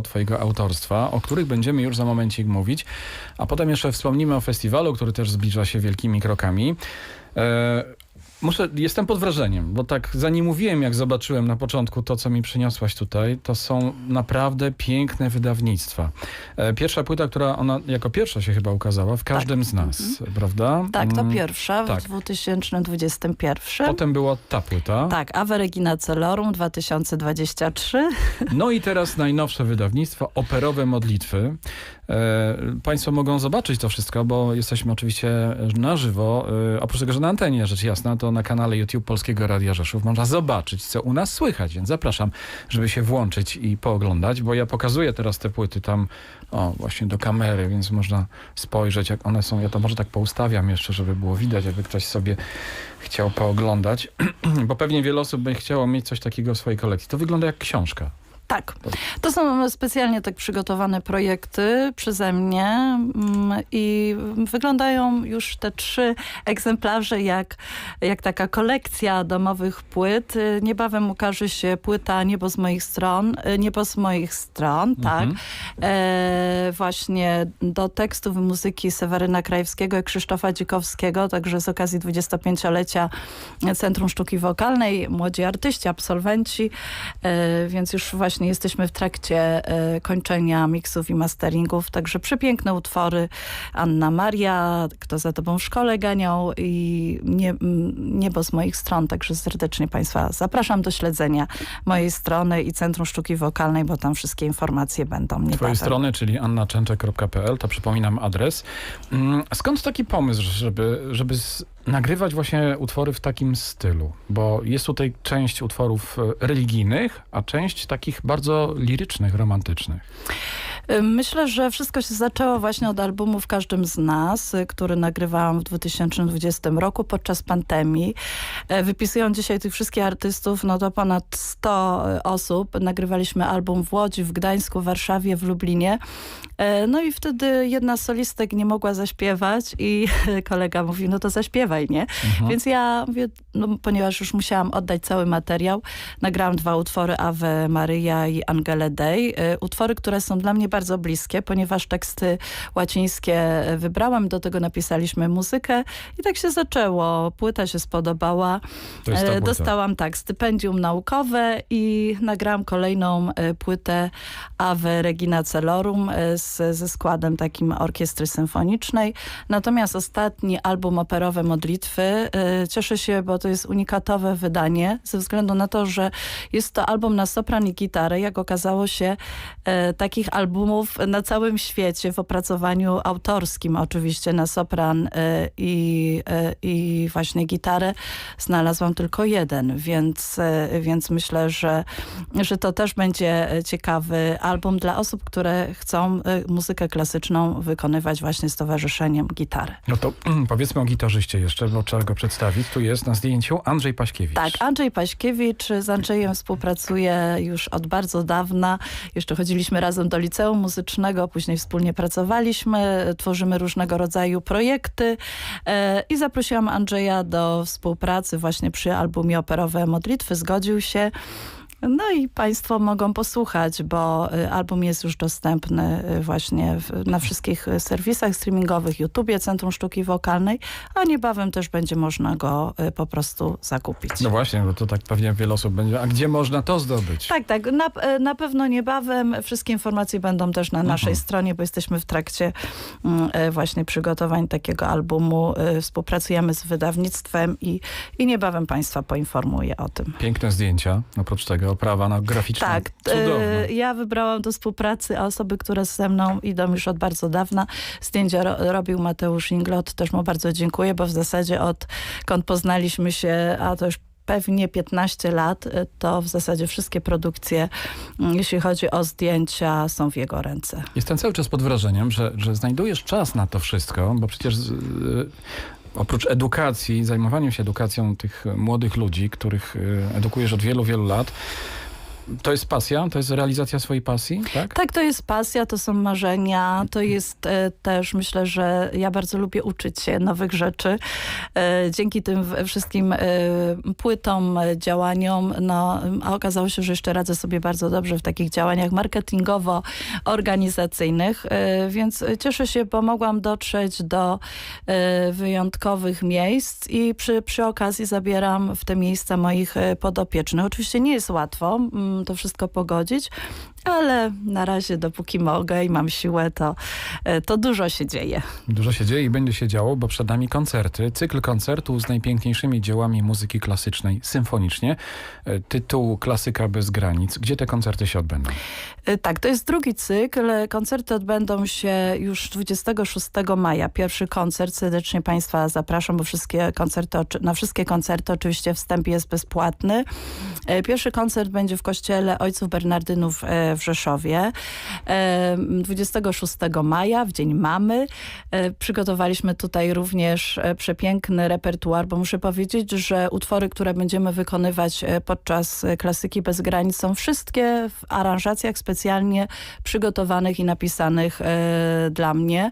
twojego autorstwa, o których będziemy już za momencik mówić, a potem jeszcze wspomnimy o festiwalu, który też zbliża się wielkimi krokami. Muszę, jestem pod wrażeniem, bo tak zanim mówiłem, jak zobaczyłem na początku to, co mi przyniosłaś tutaj, to są naprawdę piękne wydawnictwa. E, Pierwsza płyta, która ona jako pierwsza się chyba ukazała w każdym z nas, prawda? Tak, to Mm, pierwsza tak. w 2021. Potem była ta płyta. Tak, Ave Regina Celorum 2023. No i teraz najnowsze wydawnictwo, operowe modlitwy. E, Państwo mogą zobaczyć to wszystko, bo jesteśmy oczywiście na żywo. E, oprócz tego, że na antenie, rzecz jasna, to na kanale YouTube Polskiego Radia Rzeszów można zobaczyć, co u nas słychać, więc zapraszam, żeby się włączyć i pooglądać, bo ja pokazuję teraz te płyty tam, o, właśnie do kamery, więc można spojrzeć, jak one są. Ja to może tak poustawiam jeszcze, żeby było widać, jakby ktoś sobie chciał pooglądać, bo pewnie wiele osób by chciało mieć coś takiego w swojej kolekcji. To wygląda jak książka. Tak, to są specjalnie tak przygotowane projekty przeze mnie mm, i wyglądają już te trzy egzemplarze jak, jak taka kolekcja domowych płyt. Niebawem ukaże się płyta Niebo z moich stron, y, Niebo z moich stron, tak. Mhm. E, właśnie do tekstów i muzyki Seweryna Krajewskiego i Krzysztofa Dzikowskiego, także z okazji 25-lecia Centrum Sztuki Wokalnej, młodzi artyści, absolwenci, e, więc już właśnie jesteśmy w trakcie e, kończenia miksów i masteringów, także przepiękne utwory Anna Maria, Kto za tobą w szkole ganiał i nie, Niebo z moich stron, także serdecznie Państwa zapraszam do śledzenia mojej strony i Centrum Sztuki Wokalnej, bo tam wszystkie informacje będą Twojej niebawem. strony, czyli annaczęczek.pl, to przypominam adres. Mm, Skąd taki pomysł, żeby, żeby z, nagrywać właśnie utwory w takim stylu? Bo jest tutaj część utworów e, religijnych, a część takich bardzo lirycznych, romantycznych. Myślę, że wszystko się zaczęło właśnie od albumu W każdym z nas, y, który nagrywałam w 2020 roku podczas pandemii. E, Wypisując dzisiaj tych wszystkich artystów, no to ponad 100 osób. Nagrywaliśmy album w Łodzi, w Gdańsku, w Warszawie, w Lublinie. E, No i wtedy jedna z solistek nie mogła zaśpiewać i kolega mówił, no to zaśpiewaj, nie? Mhm. Więc ja mówię, no, ponieważ już musiałam oddać cały materiał, nagrałam dwa utwory Ave Maria i Angele Dei. Y, Utwory, które są dla mnie bardzo bliskie, ponieważ teksty łacińskie y, wybrałam, do tego napisaliśmy muzykę i tak się zaczęło. Płyta się spodobała. E. Dostałam tak, stypendium naukowe i nagrałam kolejną e, płytę Ave Regina Celorum e, z, ze składem takim orkiestry symfonicznej. Natomiast ostatni album operowe Modlitwy e, cieszę się, bo to jest unikatowe wydanie ze względu na to, że jest to album na sopran i gitarę. Jak okazało się, e, takich albumów na całym świecie w opracowaniu autorskim oczywiście na sopran e, i, e, i właśnie gitarę znalazłam tylko jeden, więc, e, więc myślę, że, że to też będzie ciekawy album dla osób, które chcą muzykę klasyczną wykonywać właśnie z towarzyszeniem gitary. No to powiedzmy o gitarzyście jeszcze, bo trzeba go przedstawić. Tu jest na zdjęciu Andrzej Paśkiewicz. Tak, Andrzej Paśkiewicz z Andrzejem współpracuje już od bardzo dawna. Jeszcze chodziliśmy razem do liceum muzycznego, później wspólnie pracowaliśmy, tworzymy różnego rodzaju projekty e, i zaprosiłam Andrzeja do współpracy właśnie przy albumie operowe Modlitwy. Zgodził się. No i Państwo mogą posłuchać, bo y, album jest już dostępny y, właśnie w, na wszystkich y, serwisach streamingowych, YouTubie, Centrum Sztuki Wokalnej, a niebawem też będzie można go po prostu zakupić. No właśnie, bo to tak pewnie wiele osób będzie. A gdzie można to zdobyć? Tak, tak. Na, na pewno niebawem. Wszystkie informacje będą też na naszej stronie, bo jesteśmy w trakcie mm, właśnie przygotowań takiego albumu. Współpracujemy z wydawnictwem i, i niebawem Państwa poinformuję o tym. Piękne zdjęcia, oprócz tego oprawa no, graficzna. Tak, e, ja wybrałam do współpracy osoby, które ze mną idą już od bardzo dawna. Zdjęcia ro, robił Mateusz Inglot, też mu bardzo dziękuję, bo w zasadzie odkąd poznaliśmy się, a to już pewnie 15 lat, e, to w zasadzie wszystkie produkcje, mm, jeśli chodzi o zdjęcia, są w jego ręce. Jestem cały czas pod wrażeniem, że, że znajdujesz czas na to wszystko, bo przecież oprócz edukacji, zajmowania się edukacją tych młodych ludzi, których y, edukujesz od wielu, wielu lat, To jest pasja? To jest realizacja swojej pasji, tak? Tak, to jest pasja, to są marzenia, to jest e, też, myślę, że ja bardzo lubię uczyć się nowych rzeczy. E, dzięki tym wszystkim e, płytom, e, działaniom, no, a okazało się, że jeszcze radzę sobie bardzo dobrze w takich działaniach marketingowo-organizacyjnych, e, więc cieszę się, bo mogłam dotrzeć do e, wyjątkowych miejsc i przy, przy okazji zabieram w te miejsca moich podopiecznych. Oczywiście nie jest łatwo to wszystko pogodzić, ale na razie dopóki mogę i mam siłę, to, e, to dużo się dzieje. Dużo się dzieje i będzie się działo, bo przed nami koncerty. Cykl koncertów z najpiękniejszymi dziełami muzyki klasycznej symfonicznie. E, Tytuł Klasyka bez granic. Gdzie te koncerty się odbędą? E, Tak, to jest drugi cykl. Koncerty odbędą się już 26 maja. Pierwszy koncert, serdecznie Państwa zapraszam, bo wszystkie koncerty, na wszystkie koncerty oczywiście wstęp jest bezpłatny. Pierwszy koncert będzie w kościele Ojców Bernardynów w Rzeszowie. E, 26 maja, w Dzień Mamy. Przygotowaliśmy tutaj również e, przepiękny repertuar, bo muszę powiedzieć, że utwory, które będziemy wykonywać e, podczas e, Klasyki Bez Granic są wszystkie w aranżacjach specjalnie przygotowanych i napisanych dla mnie,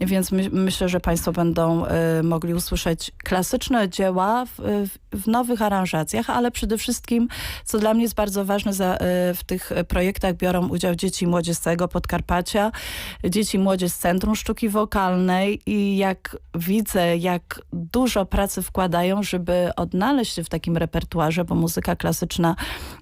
więc my, myślę, że Państwo będą mogli usłyszeć klasyczne dzieła w, w, nowych aranżacjach, ale przede wszystkim, co dla mnie jest bardzo ważne, za, w tych projektach biorą udział dzieci i młodzież z całego Podkarpacia, dzieci i młodzież z Centrum Sztuki Wokalnej i jak widzę, jak dużo pracy wkładają, żeby odnaleźć się w takim repertuarze, bo muzyka klasyczna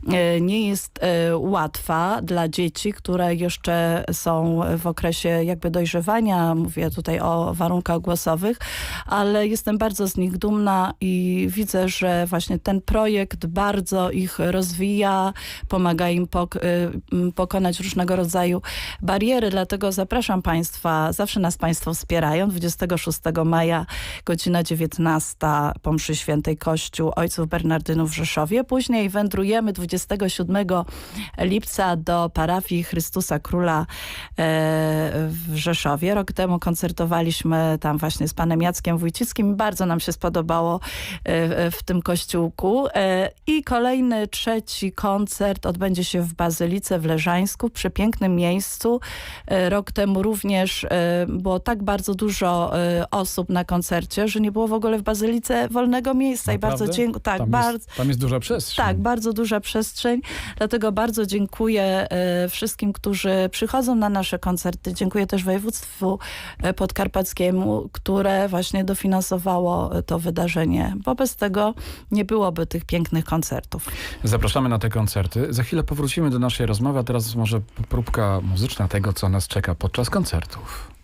e, nie jest e, łatwa dla dzieci, które jeszcze są w okresie jakby dojrzewania. Mówię tutaj o warunkach głosowych, ale jestem bardzo z nich dumna i widzę, że właśnie ten projekt bardzo ich rozwija, pomaga im y, pokonać różnego rodzaju bariery, dlatego zapraszam Państwa, zawsze nas Państwo wspierają, 26 maja, godzina 19 po mszy świętej Kościół Ojców Bernardynów w Rzeszowie. Później wędrujemy 27 lipca do parafii Chrystusa Króla e, w Rzeszowie. Rok temu koncertowaliśmy tam właśnie z panem Jackiem Wójcickim. Bardzo nam się spodobało e, w tym kościółku. E, I kolejny, trzeci koncert odbędzie się w Bazylice w Leżańsku, w przepięknym miejscu. E, Rok temu również e, było tak bardzo dużo e, osób na koncercie, że nie było w ogóle w Bazylice wolnego miejsca. I bardzo Naprawdę? dziękuję. Tak, tam, bardzo. jest, tam jest duża przestrzeń. Tak, bardzo duża przestrzeń, dlatego bardzo dziękuję wszystkim, którzy przychodzą na nasze koncerty. Dziękuję też województwu podkarpackiemu, które właśnie dofinansowało to wydarzenie, bo bez tego nie byłoby tych pięknych koncertów. Zapraszamy na te koncerty. Za chwilę powrócimy do naszej rozmowy, teraz może próbka muzyczna tego, co nas czeka podczas koncertów.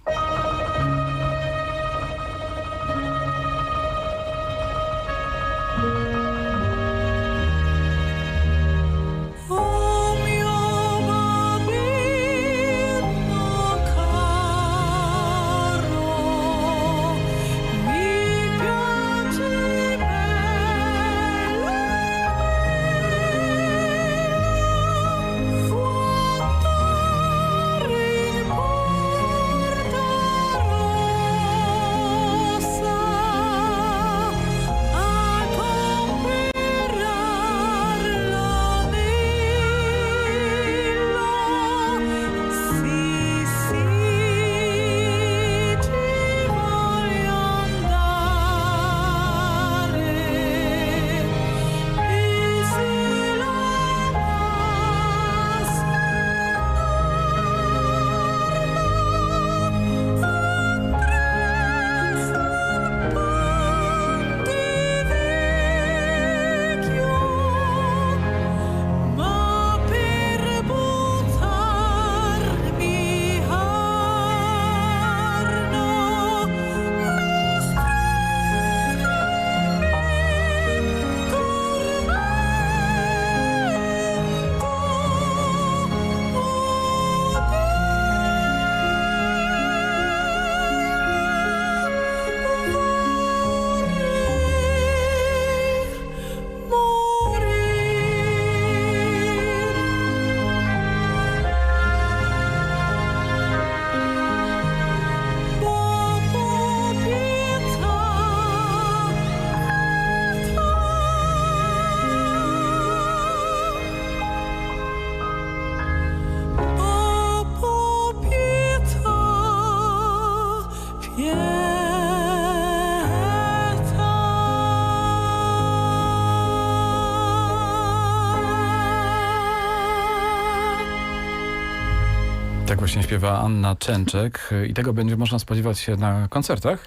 Właśnie śpiewa Anna Częczek i tego będzie można spodziewać się na koncertach.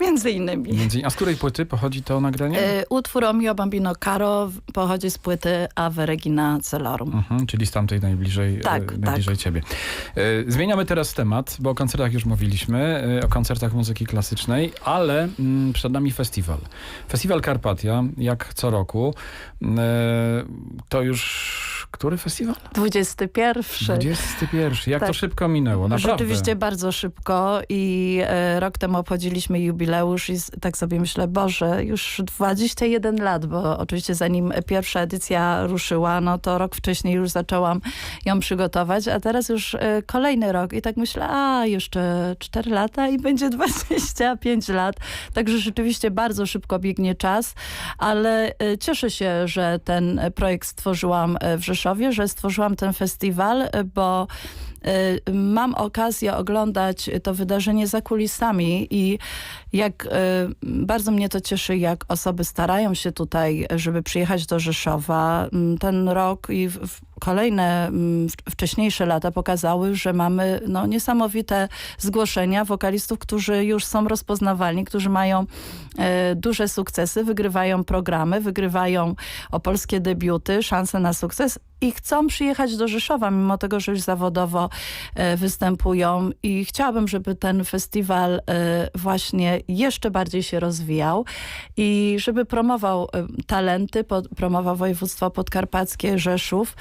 Między innymi. Między, a z której płyty pochodzi to nagranie? E, Utwór o Mio Bambino Caro pochodzi z płyty Ave Regina Celorum. Mhm, czyli z tamtej najbliżej, Tak, e, tak. najbliżej ciebie. E, Zmieniamy teraz temat, bo o koncertach już mówiliśmy, e, o koncertach muzyki klasycznej, ale mm, przed nami festiwal. Festiwal Karpatia, jak co roku. E, To już który festiwal? 21. 21. Jak to Tak. szybko minęło, naprawdę. Rzeczywiście bardzo szybko i e, rok temu obchodziliśmy jubileusz i tak sobie myślę, Boże, już 21 lat, bo oczywiście zanim pierwsza edycja ruszyła, no to rok wcześniej już zaczęłam ją przygotować, a teraz już e, kolejny rok i tak myślę, a jeszcze 4 lata i będzie 25 lat. Także rzeczywiście bardzo szybko biegnie czas, ale cieszę się, że ten e, projekt stworzyłam e, w Rzeszowie, że stworzyłam ten festiwal, e, bo y, mam okazję oglądać to wydarzenie za kulisami i jak bardzo mnie to cieszy, jak osoby starają się tutaj, żeby przyjechać do Rzeszowa. Mm, Ten rok i kolejne mm, wcześniejsze lata pokazały, że mamy no, niesamowite zgłoszenia wokalistów, którzy już są rozpoznawalni, którzy mają e, duże sukcesy, wygrywają programy, wygrywają opolskie debiuty, szanse na sukces. I chcą przyjechać do Rzeszowa, mimo tego, że już zawodowo e, występują. I chciałabym, żeby ten festiwal e, właśnie jeszcze bardziej się rozwijał. I żeby promował e, talenty, promował województwo podkarpackie, Rzeszów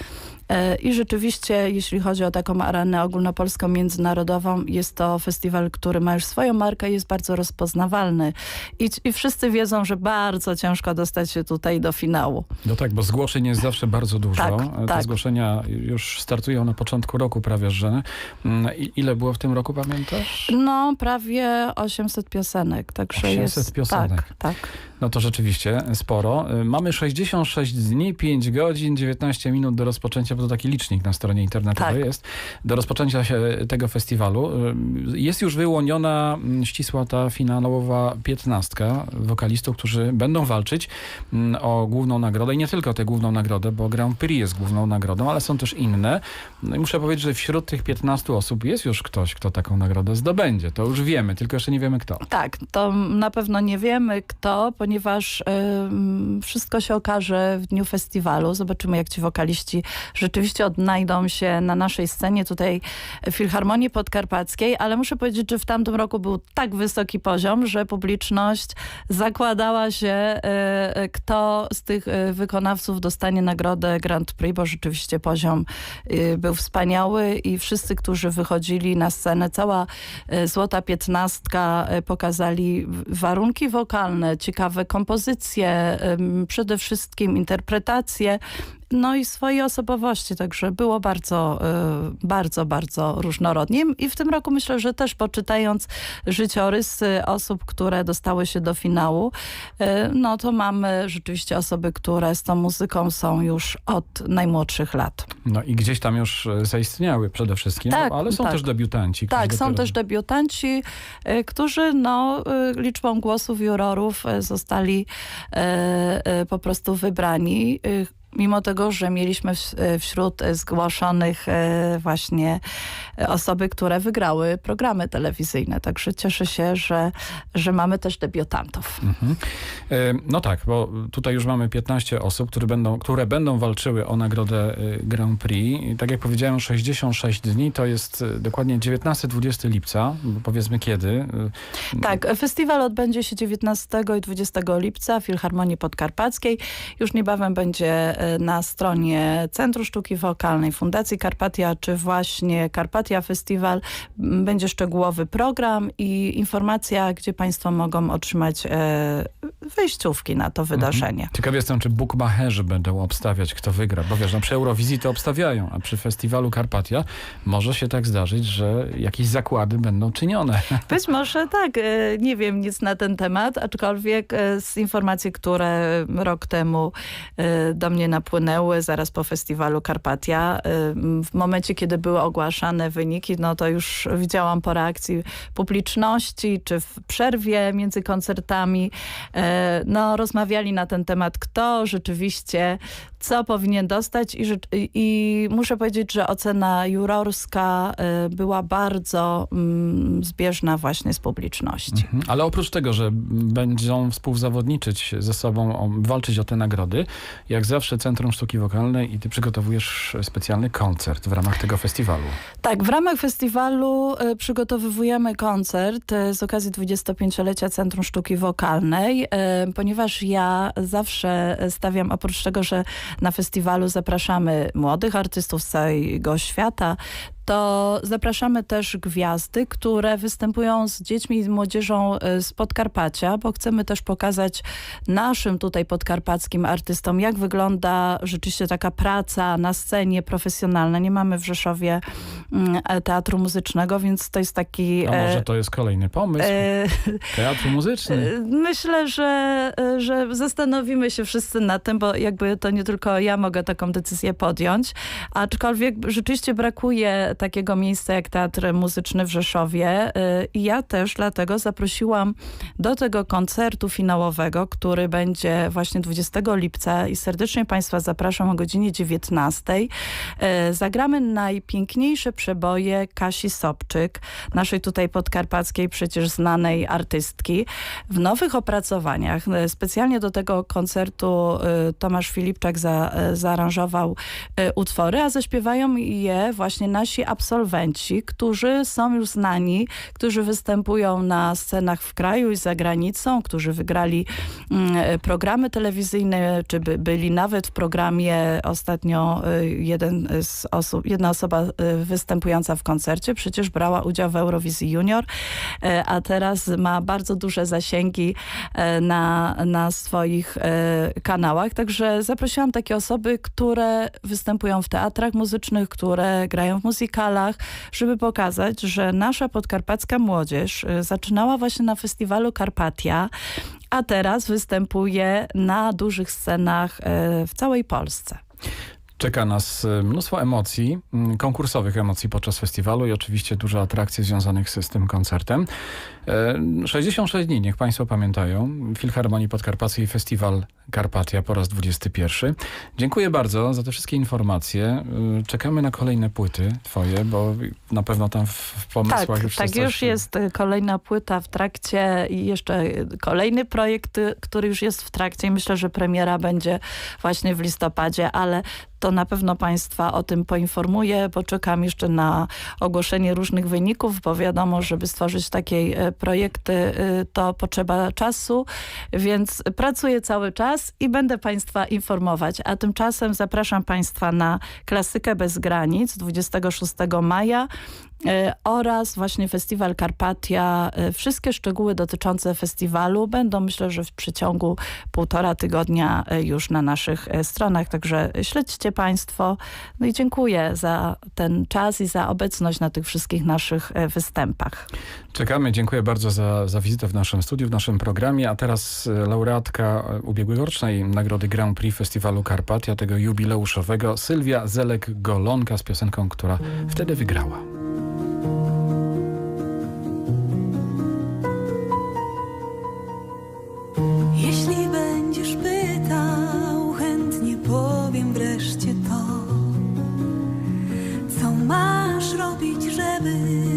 I rzeczywiście, jeśli chodzi o taką arenę ogólnopolską, międzynarodową, jest to festiwal, który ma już swoją markę i jest bardzo rozpoznawalny. I, I wszyscy wiedzą, że bardzo ciężko dostać się tutaj do finału. No tak, bo zgłoszeń jest zawsze bardzo dużo. Tak, Te tak. zgłoszenia już startują na początku roku prawie, że. Mm, i- Ile było w tym roku, pamiętasz? No, prawie 800 piosenek, także 800 jest... piosenek. Tak, tak. No to rzeczywiście sporo. Y, Mamy 66 dni, 5 godzin, 19 minut do rozpoczęcia, bo to taki licznik na stronie internetowej Tak. jest, do rozpoczęcia się tego festiwalu. Y, Jest już wyłoniona mm, ścisła ta finałowa piętnastka wokalistów, którzy będą walczyć mm, o główną nagrodę i nie tylko tę główną nagrodę, bo Grand Prix jest główną nagrodą, ale są też inne. No i muszę powiedzieć, że wśród tych 15 osób jest już ktoś, kto taką nagrodę zdobędzie. To już wiemy, tylko jeszcze nie wiemy kto. Tak, to na pewno nie wiemy kto, ponieważ ym, wszystko się okaże w dniu festiwalu. Zobaczymy, jak ci wokaliści rzeczywiście odnajdą się na naszej scenie tutaj Filharmonii Podkarpackiej, ale muszę powiedzieć, że w tamtym roku był tak wysoki poziom, że publiczność zakładała się, e, e, kto z tych e, wykonawców dostanie nagrodę Grand Prix, bo rzeczywiście poziom był wspaniały i wszyscy, którzy wychodzili na scenę, cała Złota Piętnastka pokazali warunki wokalne, ciekawe kompozycje, przede wszystkim interpretacje, no i swojej osobowości, także było bardzo, e, bardzo, bardzo różnorodnie i w tym roku myślę, że też poczytając życiorysy osób, które dostały się do finału, e, no to mamy rzeczywiście osoby, które z tą muzyką są już od najmłodszych lat. No i gdzieś tam już e, zaistniały przede wszystkim, Tak, ale są tak. też debiutanci. Tak, są też debiutanci, którzy no, liczbą głosów jurorów zostali po prostu wybrani. Mimo tego, że mieliśmy e, wśród zgłoszonych e, właśnie osoby, które wygrały programy telewizyjne. Także cieszę się, że, że mamy też debiutantów. Mhm. E, No tak, bo tutaj już mamy 15 osób, które będą, które będą walczyły o nagrodę Grand Prix. I tak jak powiedziałem, 66 dni to jest dokładnie 19-20 lipca, powiedzmy kiedy. Tak, festiwal odbędzie się 19 i 20 lipca w Filharmonii Podkarpackiej. Już niebawem będzie na stronie Centrum Sztuki Wokalnej Fundacji Karpatia, czy właśnie Karpatia Festiwal. Będzie szczegółowy program i informacja, gdzie Państwo mogą otrzymać e, wejściówki na to wydarzenie. Ciekaw jestem, czy bookmacherzy będą obstawiać, kto wygra, bo wiesz, no przy Eurowizji to obstawiają, a przy festiwalu Karpatia może się tak zdarzyć, że jakieś zakłady będą czynione. Być może tak, e, nie wiem nic na ten temat, aczkolwiek z informacji, które rok temu do mnie napłynęły zaraz po festiwalu Karpatia, e, w momencie, kiedy były ogłaszane wyniki, no to już widziałam po reakcji publiczności, czy w przerwie między koncertami, e, no, rozmawiali na ten temat, kto rzeczywiście co powinien dostać i, i, muszę powiedzieć, że ocena jurorska e, była bardzo mm, zbieżna właśnie z publiczności. Mhm. Ale oprócz tego, że będą współzawodniczyć ze sobą, walczyć o te nagrody, jak zawsze Centrum Sztuki Wokalnej i ty przygotowujesz specjalny koncert w ramach tego festiwalu. Tak, w ramach festiwalu e, przygotowujemy koncert e, z okazji 25-lecia Centrum Sztuki Wokalnej, e, ponieważ ja zawsze stawiam, oprócz tego, że na festiwalu zapraszamy młodych artystów z całego świata, to zapraszamy też gwiazdy, które występują z dziećmi i młodzieżą e, z Podkarpacia, bo chcemy też pokazać naszym tutaj podkarpackim artystom, jak wygląda rzeczywiście taka praca na scenie profesjonalna. Nie mamy w Rzeszowie mm, e, teatru muzycznego, więc to jest taki... A może e, to jest kolejny pomysł? Teatr muzyczny. Myślę, że, że zastanowimy się wszyscy nad tym, bo jakby to nie tylko ja mogę taką decyzję podjąć, aczkolwiek rzeczywiście brakuje takiego miejsca jak Teatr Muzyczny w Rzeszowie e, i ja też dlatego zaprosiłam do tego koncertu finałowego, który będzie właśnie 20 lipca i serdecznie Państwa zapraszam o godzinie 19. E, Zagramy najpiękniejsze przeboje Kasi Sobczyk, naszej tutaj podkarpackiej przecież znanej artystki. W nowych opracowaniach, e, specjalnie do tego koncertu Tomasz Filipczak za, zaaranżował utwory, a zaśpiewają je właśnie nasi absolwenci, którzy są już znani, którzy występują na scenach w kraju i za granicą, którzy wygrali mm, programy telewizyjne, czy by, byli nawet w programie ostatnio e, jeden z osób, jedna osoba e, występująca w koncercie przecież brała udział w Eurowizji Junior, e, a teraz ma bardzo duże zasięgi na, na swoich kanałach. Także zaprosiłam takie osoby, które występują w teatrach muzycznych, które grają w muzykalach, żeby pokazać, że nasza podkarpacka młodzież e, zaczynała właśnie na festiwalu Karpatia, a teraz występuje na dużych scenach e, w całej Polsce. Czeka nas e, mnóstwo emocji, mm, konkursowych emocji podczas festiwalu i oczywiście dużo atrakcji związanych z tym koncertem. E, 66 dni, niech Państwo pamiętają. Filharmonii Podkarpackiej Festiwal Karpatia po raz 21. Dziękuję bardzo za te wszystkie informacje. E, Czekamy na kolejne płyty Twoje, bo na pewno tam w, pomysłach Tak, już tak coś- już jest y, kolejna płyta w trakcie i jeszcze kolejny projekt, który już jest w trakcie i myślę, że premiera będzie właśnie w listopadzie, ale to na pewno Państwa o tym poinformuję, bo czekam jeszcze na ogłoszenie różnych wyników, bo wiadomo, żeby stworzyć takie e, projekty, y, to potrzeba czasu, więc pracuję cały czas i będę Państwa informować. A tymczasem zapraszam Państwa na Klasykę bez granic 26 maja oraz właśnie Festiwal Karpatia. E, Wszystkie szczegóły dotyczące festiwalu będą myślę, że w przeciągu półtora tygodnia e, już na naszych e, stronach, także śledźcie Państwo. No i dziękuję za ten czas i za obecność na tych wszystkich naszych e, występach. Czekamy, dziękuję bardzo za, za wizytę w naszym studiu, w naszym programie, a teraz e, laureatka e, ubiegłorocznej Nagrody Grand Prix Festiwalu Karpatia, tego jubileuszowego, Sylwia Zelek-Golonka z piosenką, która wtedy wygrała. drzemy.